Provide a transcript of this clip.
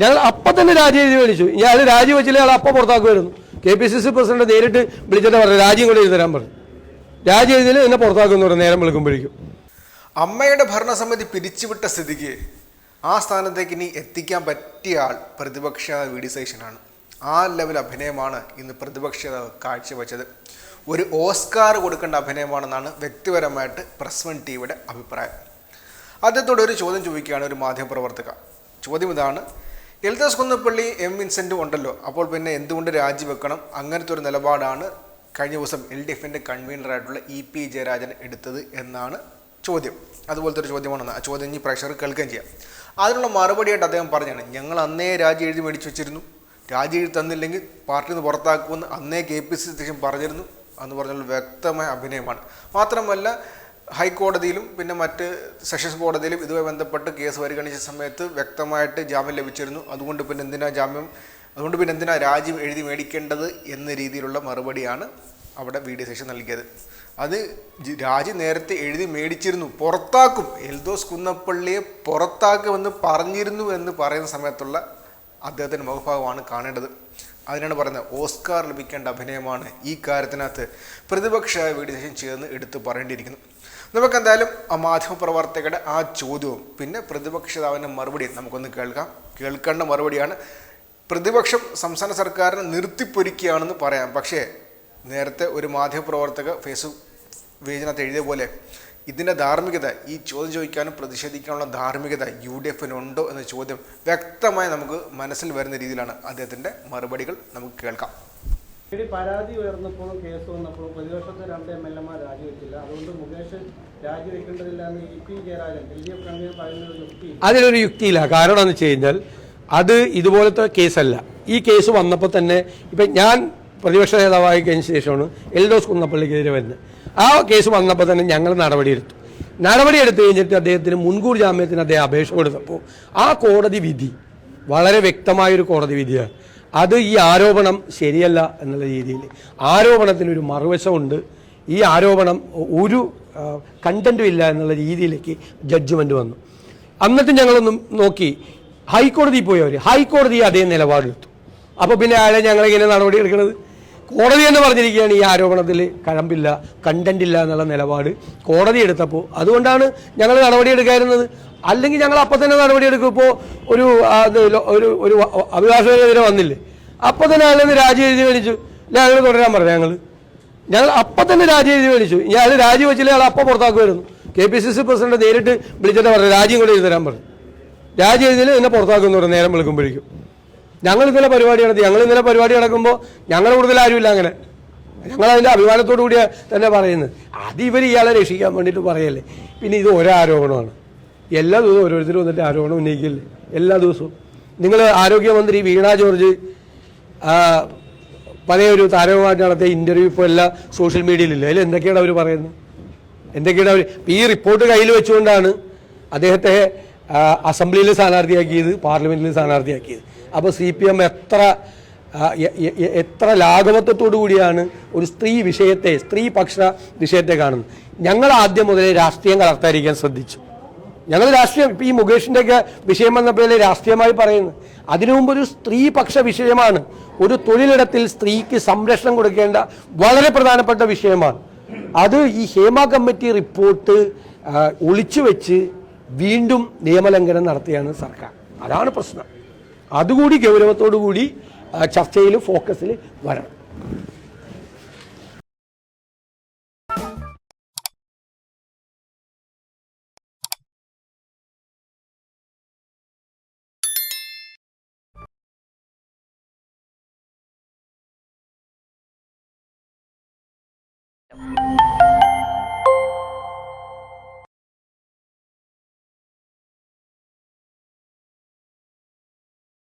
ഞങ്ങൾ അപ്പം തന്നെ രാജി എഴുതി മേടിച്ചു. ഞാൻ രാജി വെച്ചില്ല അയാൾ അപ്പം പുറത്താക്കുമായിരുന്നു. K P C C president നേരിട്ട് വിളിച്ചിട്ട് പറഞ്ഞു രാജ്യം കൂടെ എഴുതി തരാൻ പറഞ്ഞു. രാജി എഴുതിയിൽ എന്നെ പുറത്താക്കുമെന്ന് പറഞ്ഞു നേരം വിളിക്കുമ്പോഴേക്കും. അമ്മയുടെ ഭരണസമിതി പിരിച്ചുവിട്ട സ്ഥിതിക്ക് ആ സ്ഥാനത്തേക്ക് ഇനി എത്തിക്കാൻ പറ്റിയ ആൾ പ്രതിപക്ഷ വി ഡി സേഷനാണ് ആ ലെവൽ അഭിനയമാണ് ഇന്ന് പ്രതിപക്ഷ കാഴ്ചവെച്ചത്. ഒരു ഓസ്കാർ കൊടുക്കേണ്ട അഭിനയമാണെന്നാണ് വ്യക്തിപരമായിട്ട് പ്രസ് വൺ ടിവിയുടെ അഭിപ്രായം. അദ്ദേഹത്തോട് ഒരു ചോദ്യം ചോദിക്കുകയാണ് ഒരു മാധ്യമപ്രവർത്തക. ചോദ്യം ഇതാണ് എൽദോസ് കുന്നപ്പള്ളി എം വിൻസെന്റും ഉണ്ടല്ലോ. അപ്പോൾ പിന്നെ എന്തുകൊണ്ട് രാജിവെക്കണം? അങ്ങനത്തെ ഒരു നിലപാടാണ് കഴിഞ്ഞ ദിവസം എൽ ഡി എഫിന്റെ കൺവീനറായിട്ടുള്ള ഇ പി ജയരാജൻ എടുത്തത് എന്നാണ് ചോദ്യം. അതുപോലത്തെ ഒരു ചോദ്യമാണ് ആ ചോദ്യം ഇനി പ്രഷർ കേൾക്കുകയും ചെയ്യാം. അതിനുള്ള മറുപടിയായിട്ട് അദ്ദേഹം പറഞ്ഞാണ് ഞങ്ങൾ അന്നേ രാജി എഴുതി മേടിച്ചു വെച്ചിരുന്നു. രാജി എഴുതി തന്നില്ലെങ്കിൽ പാർട്ടിയിൽ നിന്ന് പുറത്താക്കുമെന്ന് അന്നേ കെ പി സി അധ്യക്ഷൻ പറഞ്ഞിരുന്നു എന്ന് പറഞ്ഞുള്ള വ്യക്തമായ അഭിനയമാണ്. മാത്രമല്ല ഹൈക്കോടതിയിലും പിന്നെ മറ്റ് സെഷൻസ് കോടതിയിലും ഇതുമായി ബന്ധപ്പെട്ട് കേസ് പരിഗണിച്ച സമയത്ത് വ്യക്തമായിട്ട് ജാമ്യം ലഭിച്ചിരുന്നു. അതുകൊണ്ട് പിന്നെ എന്തിനാ ജാമ്യം? അതുകൊണ്ട് പിന്നെ എന്തിനാ രാജ്യം എഴുതി മേടിക്കേണ്ടത് എന്ന രീതിയിലുള്ള മറുപടിയാണ് അവിടെ വി ഡി സെഷൻ നൽകിയത്. അത് രാജി നേരത്തെ എഴുതി മേടിച്ചിരുന്നു. പുറത്താക്കും. എൽദോസ് കുന്നപ്പള്ളിയെ പുറത്താക്കുമെന്ന് പറഞ്ഞിരുന്നു എന്ന് പറയുന്ന സമയത്തുള്ള അദ്ദേഹത്തിന്റെ മുഖഭാവമാണ് കാണേണ്ടത്. അതിനാണ് പറയുന്നത് ഓസ്കാർ ലഭിക്കേണ്ട അഭിനയമാണ് ഈ കാര്യത്തിനകത്ത് പ്രതിപക്ഷ വീഡിയോ ശേഷം ചേർന്ന് എടുത്തു പറയേണ്ടിയിരിക്കുന്നു. നമുക്ക് എന്തായാലും ആ മാധ്യമപ്രവർത്തകരുടെ ആ ചോദ്യവും പിന്നെ പ്രതിപക്ഷതാവിന്റെ മറുപടിയും നമുക്കൊന്ന് കേൾക്കാം. കേൾക്കേണ്ട മറുപടിയാണ്. പ്രതിപക്ഷം സംസ്ഥാന സർക്കാരിനെ നിർത്തിപ്പൊരിക്കുകയാണെന്ന് പറയാം. പക്ഷേ നേരത്തെ ഒരു മാധ്യമപ്രവർത്തക ഫേസ്ബുക്ക് പേജിനകത്ത് എഴുതിയ പോലെ ഇതിന്റെ ധാർമ്മികത ഈ ചോദ്യം ചോദിക്കാനും പ്രതിഷേധിക്കാനുള്ള ധാർമ്മികത യു ഡി എഫിനുണ്ടോ എന്ന ചോദ്യം വ്യക്തമായി നമുക്ക് മനസ്സിൽ വരുന്ന രീതിയിലാണ് അദ്ദേഹത്തിന്റെ മറുപടികൾ നമുക്ക് കേൾക്കാം. പരാതി ഉയർന്നപ്പോഴും കേസ് വന്നപ്പോഴും പ്രതിപക്ഷത്തെ രണ്ട് എം എൽ എമാർ രാജിവെച്ചില്ല. അതുകൊണ്ട് മുകേഷ് രാജിവെക്കേണ്ടതില്ല എന്ന് E P Jayarajan L D F convener പറയുന്ന ഒരു യുക്തി അതിലൊരു യുക്തിയില്ല. കാരണം എന്ന് വെച്ച് കഴിഞ്ഞാൽ അത് ഇതുപോലത്തെ കേസല്ല. ഈ കേസ് വന്നപ്പോൾ തന്നെ ഇപ്പം ഞാൻ പ്രതിപക്ഷ നേതാവായി കഴിഞ്ഞ ശേഷമാണ് എൽഡോസ് കുന്നപ്പള്ളിക്കെതിരെ വരുന്നത്. ആ കേസ് വന്നപ്പോൾ തന്നെ ഞങ്ങൾ നടപടിയെടുത്തു. നടപടിയെടുത്തു കഴിഞ്ഞിട്ട് അദ്ദേഹത്തിന് മുൻകൂർ ജാമ്യത്തിന് അദ്ദേഹം അപേക്ഷ കൊടുത്തപ്പോൾ ആ കോടതി വിധി വളരെ വ്യക്തമായൊരു കോടതി വിധിയാണ്. അത് ഈ ആരോപണം ശരിയല്ല എന്നുള്ള രീതിയിൽ. ആരോപണത്തിനൊരു മറുവശമുണ്ട്. ഈ ആരോപണം ഒരു കണ്ടന്റും ഇല്ല എന്നുള്ള രീതിയിലേക്ക് ജഡ്ജ്മെന്റ് വന്നു. അന്നിട്ട് ഞങ്ങളൊന്നും നോക്കി. ഹൈക്കോടതി പോയി അവർ ഹൈക്കോടതി അതേ നിലപാടെടുത്തു. അപ്പോൾ പിന്നെ അയാളെ ഞങ്ങൾ ഇങ്ങനെ നടപടി എടുക്കുന്നത് കോടതി എന്ന് പറഞ്ഞിരിക്കുകയാണ് ഈ ആരോപണത്തിൽ കഴമ്പില്ല കണ്ടന്റ് ഇല്ല എന്നുള്ള നിലപാട് കോടതി എടുത്തപ്പോൾ അതുകൊണ്ടാണ് ഞങ്ങൾ നടപടി എടുക്കാതിരുന്നത്. അല്ലെങ്കിൽ ഞങ്ങൾ അപ്പം തന്നെ നടപടി എടുക്കും ഇപ്പോൾ ഒരു ഒരു ഒരു അഭിഭാഷകനെതിരെ വന്നില്ലേ? അപ്പം തന്നെ അതിൽ നിന്ന് രാജി എഴുതി മേടിച്ചു. ഞങ്ങൾ തുടരാൻ പറഞ്ഞു ഞങ്ങൾ. ഞങ്ങൾ അപ്പം തന്നെ രാജി എഴുതി മേടിച്ചു. ഇയാൾ രാജി വെച്ചില്ല അയാൾ അപ്പം പുറത്താക്കുമായിരുന്നു. K P C C president നേരിട്ട് വിളിച്ചിട്ട് പറഞ്ഞു രാജ്യം കൂടെ എഴുതി തരാൻ പറഞ്ഞു. രാജി എഴുതിയിൽ എന്നെ പുറത്താക്കുമെന്ന് പറഞ്ഞു നേരം വിളിക്കുമ്പോഴേക്കും. ഞങ്ങൾ ഇന്നലെ പരിപാടി നടത്തി. ഞങ്ങൾ ഇന്നലെ പരിപാടി നടക്കുമ്പോൾ ഞങ്ങൾ കൂടുതൽ ആരുമില്ല അങ്ങനെ. ഞങ്ങൾ അതിന്റെ അഭിമാനത്തോടു കൂടിയാണ് തന്നെ പറയുന്നത്. അത് ഇവർ ഇയാളെ രക്ഷിക്കാൻ വേണ്ടിയിട്ട് പറയല്ലേ? പിന്നെ ഇത് ഒരാരോപണമാണ്. എല്ലാ ദിവസവും ഓരോരുത്തരും വന്നിട്ട് ആരോപണം ഉന്നയിക്കില്ലേ എല്ലാ ദിവസവും. നിങ്ങൾ ആരോഗ്യമന്ത്രി വീണ ജോർജ് ഒരു താരവുമായിട്ട് നടത്തിയ ഇന്റർവ്യൂ ഇപ്പോൾ എല്ലാ സോഷ്യൽ മീഡിയയിലില്ല അതിൽ എന്തൊക്കെയാണ് അവർ പറയുന്നത്? എന്തൊക്കെയാണ് അവർ ഈ റിപ്പോർട്ട് കയ്യിൽ വെച്ചുകൊണ്ടാണ് അദ്ദേഹത്തെ അസംബ്ലിയിൽ സ്ഥാനാർത്ഥിയാക്കിയത് പാർലമെന്റിൽ സ്ഥാനാർത്ഥിയാക്കിയത്. അപ്പോൾ സി പി എം എത്ര എത്ര ലാഘവത്വത്തോടു കൂടിയാണ് ഒരു സ്ത്രീ വിഷയത്തെ സ്ത്രീപക്ഷ വിഷയത്തെ കാണുന്നത്. ഞങ്ങൾ ആദ്യം മുതലേ രാഷ്ട്രീയം കലർത്താതിരിക്കാൻ ശ്രദ്ധിച്ചു. ഞങ്ങൾ രാഷ്ട്രീയം ഇപ്പം ഈ മുകേഷിന്റെയൊക്കെ വിഷയം വന്നപ്പോഴേ രാഷ്ട്രീയമായി പറയുന്നത്. അതിനു മുമ്പ് ഒരു സ്ത്രീപക്ഷ വിഷയമാണ്. ഒരു തൊഴിലിടത്തിൽ സ്ത്രീക്ക് സംരക്ഷണം കൊടുക്കേണ്ട വളരെ പ്രധാനപ്പെട്ട വിഷയമാണ്. അത് ഈ ഹേമ കമ്മിറ്റി റിപ്പോർട്ട് ഒളിച്ചു വെച്ച് വീണ്ടും നിയമലംഘനം നടത്തിയാണ് സർക്കാർ. അതാണ് പ്രശ്നം. അതുകൂടി ഗൗരവത്തോടു കൂടി ചർച്ചയിൽ ഫോക്കസിൽ വരണം.